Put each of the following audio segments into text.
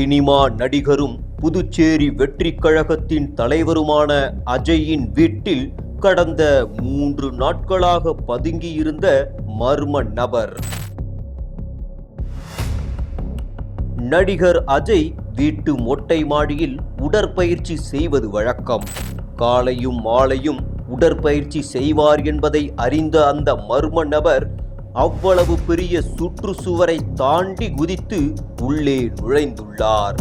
Cinema நடிகரும் புதுச்சேரி வெற்றி கழகத்தின் தலைவருமான அஜயின் வீட்டில் கடந்த மூன்று நாட்களாக பதுங்கியிருந்த மர்ம நபர். நடிகர் அஜய் வீட்டு மொட்டை மாடியில் உடற்பயிற்சி செய்வது வழக்கம். காலையும் மாலையும் உடற்பயிற்சி செய்வார் என்பதை அறிந்த அந்த மர்ம நபர் அவ்வளவு பெரிய சுற்றுச்சுவரை தாண்டி குதித்து உள்ளே நுழைந்துள்ளார்.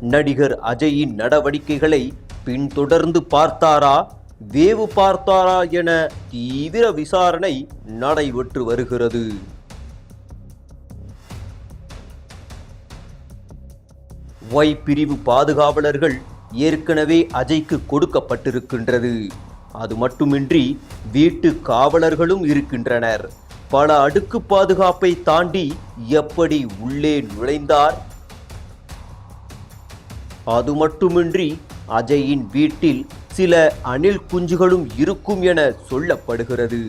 நடிகர் அஜயின் நடவடிக்கைகளை பின்தொடர்ந்து பார்த்தாரா வேவு பார்த்தாரா என தீவிர விசாரணை நடைபெற்று வருகிறது. ஒய் பிரிவு பாதுகாவலர்கள் ஏற்கனவே அஜய்க்கு கொடுக்கப்பட்டிருக்கின்றது. அது மட்டுமின்றி வீட்டு காவலர்களும் இருக்கின்றனர். பல அடுக்கு பாதுகாப்பை தாண்டி எப்படி உள்ளே நுழைந்தார்? அது மட்டுமின்றி அஜயின் வீட்டில் சில அணில் குஞ்சுகளும் இருக்கும் என சொல்லப்படுகிறது.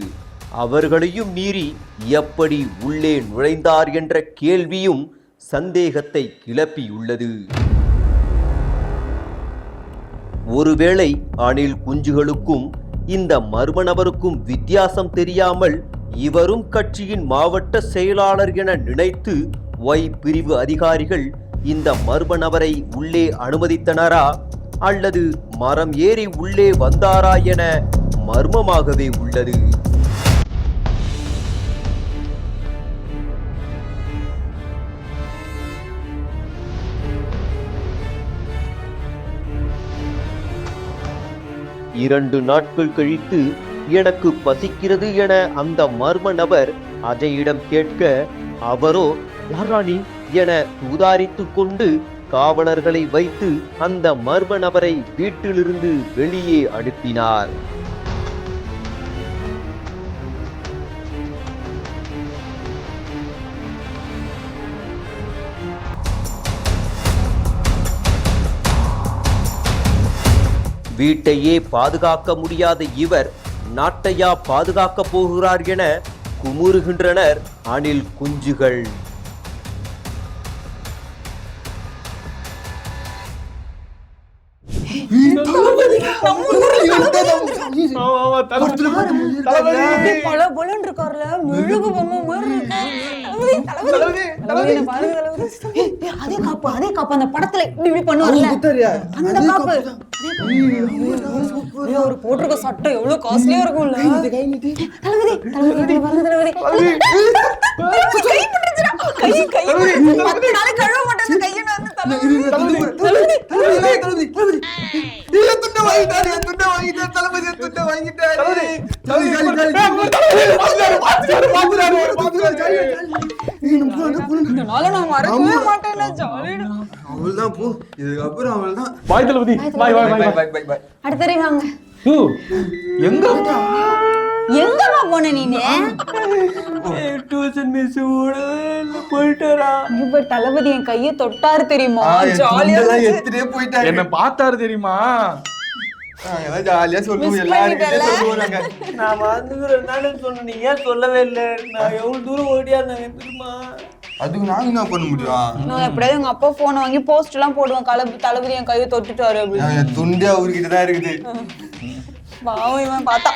அவர்களையும் மீறி எப்படி உள்ளே நுழைந்தார் என்ற கேள்வியும் சந்தேகத்தை கிளப்பியுள்ளது. ஒருவேளை அணில் குஞ்சுகளுக்கும் இந்த மர்ம நபருக்கும் வித்தியாசம் தெரியாமல் இவரும் கட்சியின் மாவட்ட செயலாளர் என நினைத்து ஒய் பிரிவு அதிகாரிகள் இந்த மர்ம நபரை உள்ளே அனுமதித்தனரா அல்லது மரம் ஏறி உள்ளே வந்தாரா என மர்மமாகவே உள்ளது. இரண்டு நாட்கள் கழித்து எனக்கு பசிக்கிறது என அந்த மர்ம நபர் அஜயிடம் கேட்க அவரோ யாராணி? என உதாரித்துக் கொண்டு காவலர்களை வைத்து அந்த மர்ம நபரை வீட்டிலிருந்து வெளியே அனுப்பினார். வீட்டையே பாதுகாக்க முடியாத இவர் நாட்டையா பாதுகாக்கப் போகிறார் என குமுறுகின்றனர் அணில் குஞ்சுகள். அதே காப்பு அதே காப்பு. அந்த படத்துல இப்படி இப்படி பண்ணுவார்ல. அந்த காப்பு. ஐயோ, அவர் போட்டிருக்க சட்டை எவ்வளவு காஸ்ட்லியா இருக்கும்ல. தளபதி தளபதி இங்க பாருங்க தளபதி. கை பட்டுருச்சுடா. கை கை பத்து நாளைக்கு கழுவ மாட்டேன் அந்த கையை நான் வந்து தளபதி தளபதி. நாளை நான் மறக்கவே மாட்டேன்ல ஜாலியா அவள்தான் போ. இதுக்கப்புறம் அவள்தான். Bye Thalapathy. Bye bye bye bye bye bye அடுத்த வாங்க. யூ. எங்க? எங்கம்மா போன நீனு டியூஷன் மிஸ் கூட போயிட்டாரா? இப்ப தளபதி என் கையை தொட்டாரு தெரியுமா? ஜாலியா எடுத்துட்டே போயிட்டாரு. என்ன பார்த்தாரு தெரியுமா? ஜாலியா சொல்லுவோம் நாங்க. நான் வந்துக்கிறேன் சொன்னேன் நீ ஏன் சொல்லவே இல்லை? நான் எவ்வளவு தூரம் ஓடியா இருந்தேன் தெரியுமா? அதுக்கு நாங்க என்ன பண்ண முடியும்? நான் எப்படியாவது எங்க அப்பா போனை வாங்கி போஸ்ட் எல்லாம் போடுவேன். கலப தளபதி என் கையை தொட்டுட்டாரு அப்படின்னு. என் துண்டே அவர்கிட்ட தான் இருக்குது. பாவம் இவன் பார்த்தா.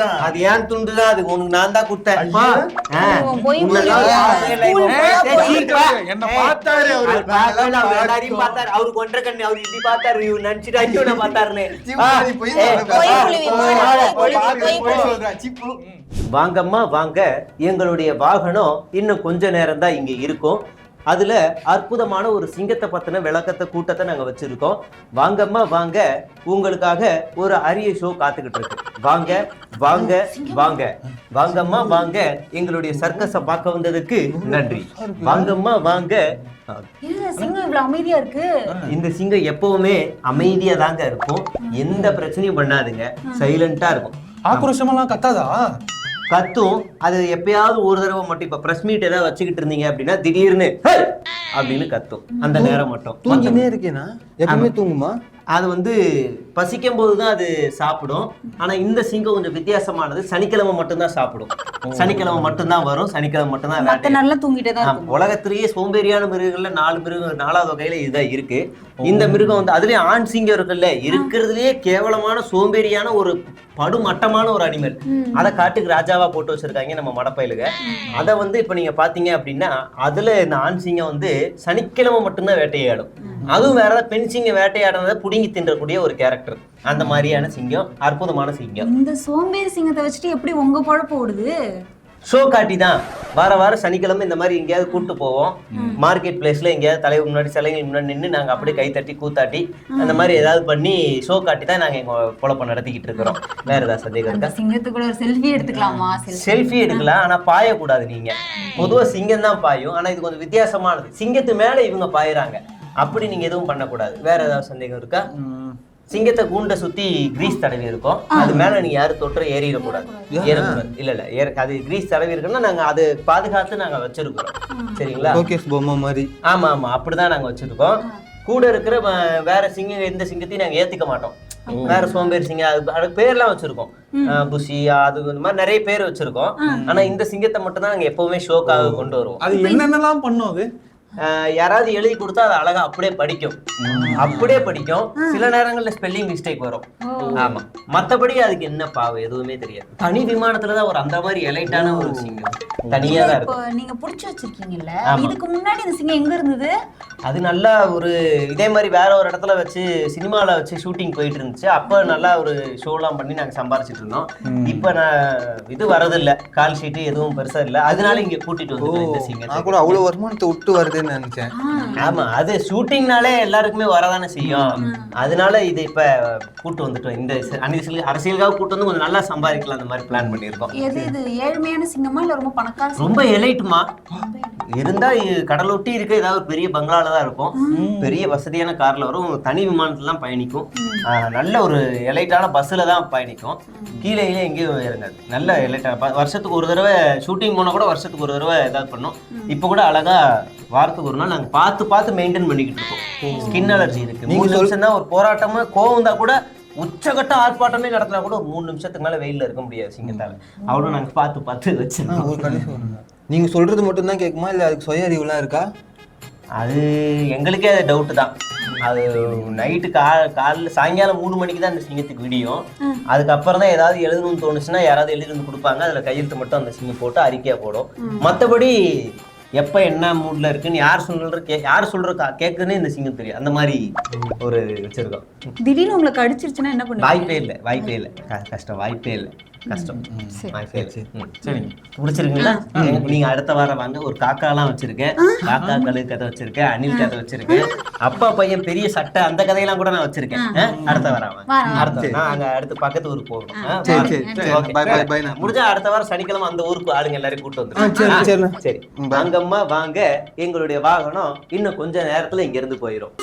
தான் அது ஏன் துண்டு தான் அது உனக்கு நான் தான் கொடுத்தேன். என்ன பார்த்தாரு அவரு. எல்லாரையும் பார்த்தாரு. அவருக்கு ஒன்றரை கண்ணு, அவர் இப்படி பார்த்தாரு, இவர் நினைச்சிட்டு பார்த்தாருன்னு. வாங்கம்மா வாங்க. எங்களுடைய வாகனம் இன்னும் கொஞ்ச நேரம் தான் இங்க இருக்கும். அதுல அற்புதமான ஒரு சிங்கத்தை பத்தின விளக்கத்தை கூட்டத்தை நாங்க வச்சிருக்கோம். வாங்கம்மா வாங்க. உங்களுக்காக ஒரு அரிய ஷோ காத்துக்கிட்டு இருக்கு. வாங்க வாங்க வாங்க. வாங்கம்மா வாங்க. எங்களுடைய சர்க்கஸை பார்க்க வந்ததுக்கு நன்றி. வாங்கம்மா வாங்க. அமைதியா இருக்கு. இந்த சிங்கம் எப்பவுமே அமைதியா தாங்க இருக்கும். எந்த பிரச்சனையும் பண்ணாதுங்க. சைலண்டா இருக்கும். ஆக்ரோஷமெல்லாம் கத்தாதா? கத்தும் அது எப்பயாவது ஒரு தடவை மட்டும் இப்ப பிரஸ் மீட் ஏதாவது வச்சுக்கிட்டு இருந்தீங்க அப்படின்னா திடீர்னு! அப்படின்னு கத்தும். அந்த நேரம் மட்டும். தூங்கினே இருக்கேனா? எப்பவுமே தூங்குமா? அது வந்து பசிக்கும் போது தான் அது சாப்பிடும். ஆனா இந்த சிங்கம் கொஞ்சம் வித்தியாசமானது. சனிக்கிழமை மட்டும்தான் சாப்பிடும். சனிக்கிழமை மட்டும்தான் வரும். சனிக்கிழமை மட்டும்தான் வேட்டை நாள்ல தூங்கிட்டே தான் உலகத்திலேயே சோம்பேறியான மிருகங்கள்ல நாலு மிருகம் நாலாவது வகையில இதுதான் இருக்கு. இந்த மிருகம் வந்து அதுலயும் ஆண் சிங்கம் இருக்குல்ல இருக்கிறதுலயே கேவலமான சோம்பேறியான ஒரு படுமட்டமான ஒரு அனிமல் அதை காட்டுக்கு ராஜாவா போட்டு வச்சிருக்காங்க நம்ம மடப்பயிலுக. அதை வந்து இப்ப நீங்க பாத்தீங்க அப்படின்னா அதுல இந்த ஆண் சிங்கம் வந்து சனிக்கிழமை மட்டும்தான் வேட்டையாடும். அதுவும் வேற ஏதாவது பெண் சிங்கம் வேட்டையாடுறத புடுங்கி தின்றக்கூடிய ஒரு கேரக்டர் அந்த மாதிரியான சிங்கம் அற்புதமான சிங்கம். இந்த சோம்பேறி சிங்கத்தை வச்சுட்டு எப்படி உங்க பொழப்பு ஓடுது? ஷோ காட்டி தான் வார வாரம் சனிக்கிழமை இந்த மாதிரி எங்கேயாவது கூட்டு போவோம். மார்க்கெட் பிளேஸ்ல எங்கேயாவது தலைவர் முன்னாடி சிலைகள் முன்னாடி நின்று நாங்க அப்படியே கை தட்டி கூத்தாட்டி அந்த மாதிரி ஏதாவது பண்ணி ஷோ காட்டி தான் நாங்க எங்க பொழப்பம் நடத்திக்கிட்டு இருக்கிறோம். வேற ஏதாவது சந்தேகம் இருக்கா? சிங்கத்துக்குள்ள ஒரு செல்ஃபி எடுத்துக்கலாமா? செல்ஃபி எடுக்கலாம். ஆனா பாயக்கூடாது நீங்க. பொதுவா சிங்கம் தான் பாயும். ஆனா இது கொஞ்சம் வித்தியாசமானது. சிங்கத்து மேல இவங்க பாயுறாங்க. அப்படி நீங்க எதுவும் பண்ணக்கூடாது. வேற ஏதாவது சந்தேகம் இருக்கா? சிங்கத்தை கூண்டை சுத்தி கிரீஸ் தடவி இருக்கும். அது மேல நீங்க யாரும் தொற்று ஏறிடக்கூடாது. ஏறக்கூடாது. இல்ல இல்ல ஏற அது கிரீஸ் தடவி இருக்குன்னா நாங்க அது பாதுகாத்து நாங்க வச்சிருக்கிறோம். சரிங்களா? பொம்மை மாதிரி. ஆமா ஆமா அப்படிதான் நாங்க வச்சிருக்கோம். கூட இருக்கிற வேற சிங்கம் எந்த சிங்கத்தையும் நாங்க ஏத்துக்க மாட்டோம். வேற சோம்பேறி சிங்கம் அது பேர்லாம் வச்சிருக்கோம். புஷி அது இந்த மாதிரி நிறைய பேர் வச்சிருக்கோம். ஆனா இந்த சிங்கத்தை மட்டும் தான் நாங்க எப்பவுமே ஷோக்காக கொண்டு வருவோம். அது என்னென்னலாம் பண்ணும் அது? யாராவது எழுதி கொடுத்தா அது அழகா அப்படியே படிக்கும். அப்படியே படிக்கும். சில நேரங்கள்ல ஸ்பெல்லிங் மிஸ்டேக் வரும். ஆமா. மத்தபடி அதுக்கு என்ன பாவம்? எதுவுமே தெரியாது. தனி விமானத்துல தான் ஒரு அந்த மாதிரி எலைட்டான ஒரு சிங்கம். தனியா தான் இப்போ இருக்கும். நீங்க புடிச்சு வச்சிருக்கீங்கல்ல. இதுக்கு முன்னாடி இந்த சிங்கம் எங்க இருந்தது? அது நல்லா ஒரு இதே மாதிரி வேற ஒரு இடத்துல வச்சு சினிமால வச்சு ஷூட்டிங் போயிட்டு இருந்துச்சு. அப்ப நல்லா ஒரு ஷோலாம் பண்ணி நாங்க சம்பாரிச்சிட்டு இருந்தோம். இப்ப நான் இது வரதில்ல. கால் ஷீட்டு எதுவும் பெருசா இல்ல. அதனால இங்க கூட்டிட்டு வந்துட்டோம் இந்த நான் கூட அவ்வளவு வருமானத்தை விட்டு வருதுன்னு நினைச்சேன். ஆமா அது ஷூட்டிங்னாலே எல்லாருக்குமே வரதானே செய்யும். அதனால இது இப்ப கூட்டு வந்துட்டோம். இந்த அரசியல் அரசியலுக்காக கூட்டு வந்து கொஞ்சம் நல்லா சம்பாதிக்கலாம் அந்த மாதிரி பிளான் பண்ணியிருக்கோம். எது இது ஏழ்மையான சிங்கமா இல்ல ரொம்ப பணக்கார சிங்கமா? ரொம்ப எலைட்டுமா இருந்தா கடலொட்டி இருக்க ஏதாவது ஒரு பெரிய பங்களால தான் இருக்கும். பெரிய வசதியான கார்ல வரும். தனி விமானத்துல தான் பயணிக்கும். நல்ல ஒரு எலைட்டான பஸ்ல தான் பயணிக்கும். கீழே எங்கேயும் இறங்காது நல்ல எலைட்டான வருஷத்துக்கு ஒரு தடவை ஷூட்டிங் போனா கூட வருஷத்துக்கு ஒரு தடவை ஏதாவது பண்ணோம். இப்போ கூட அழகா வாரத்துக்கு ஒரு நாள் நாங்க பார்த்து பார்த்து மெயின்டைன் பண்ணிக்கிட்டு இருக்கோம். ஸ்கின் அலர்ஜி இருக்கு. மூணு நிமிஷம் தான் ஒரு போராட்டமா கோவம் தான் கூட உச்சகட்ட ஆர்ப்பாட்டமே நடத்தினா கூட ஒரு மூணு நிமிஷத்துக்கு மேல வெயில்ல இருக்க முடியாது சிங்கத்தால. அவ்வளவு நாங்க பார்த்து பார்த்து வச்சிருக்கோம். நீங்க சொல்றது மட்டும் தான் கேட்குமா இல்ல அதுக்கு சுய அறிவுலாம் இருக்கா? அது எங்களுக்கே அது டவுட்டு தான். அது நைட்டு கா காலைல சாயங்காலம் மூணு மணிக்கு தான் அந்த சிங்கத்துக்கு விடியும். அதுக்கப்புறம் தான் ஏதாவது எழுதணும்னு தோணுச்சுன்னா யாராவது எழுதி வந்து கொடுப்பாங்க. அதில் கையெழுத்து மட்டும் அந்த சிங்கம் போட்டு அறிக்கையா போடும். மற்றபடி எப்போ என்ன மூட்ல இருக்குன்னு யார் சொல்ற கே யார் சொல்ற கா- கேக்குன்னு இந்த சிங்கம் தெரியும். அந்த மாதிரி ஒரு வச்சிருக்கோம். திடீர்னு உங்களை கடிச்சிருச்சுன்னா என்ன பண்ணுவீங்க? வாய்ப்பே இல்லை வாய்ப்பே இல்லை. கஷ்டம் வாய்ப்பே இல்லை. கஷ்டம். சரிங்க பிடிச்சிருக்குங்களா? நீங்க அடுத்த வாரம் வாங்க ஒரு காக்காலாம் வச்சிருக்கேன். காக்கா கழு கதை வச்சிருக்கேன். அணில் கதை வச்சிருக்கேன். அப்பா பையன் பெரிய சட்டை அந்த கதையெல்லாம் கூட நான் வச்சிருக்கேன்? அடுத்த வாரம். அடுத்த நான் அங்க அடுத்து பக்கத்து ஊருக்கு போகணும். சரி. சரி, சரி. முடிஞ்சா அடுத்த வாரம் சனிக்கிழமை அந்த ஊருக்கு ஆளுங்க எல்லாரையும் கூட்டு சரி, வந்து சரிண்ணா. சரி. வாங்கம்மா வாங்க. எங்களுடைய வாகனம் இன்னும் கொஞ்ச நேரத்துல இங்க இருந்து போயிடும்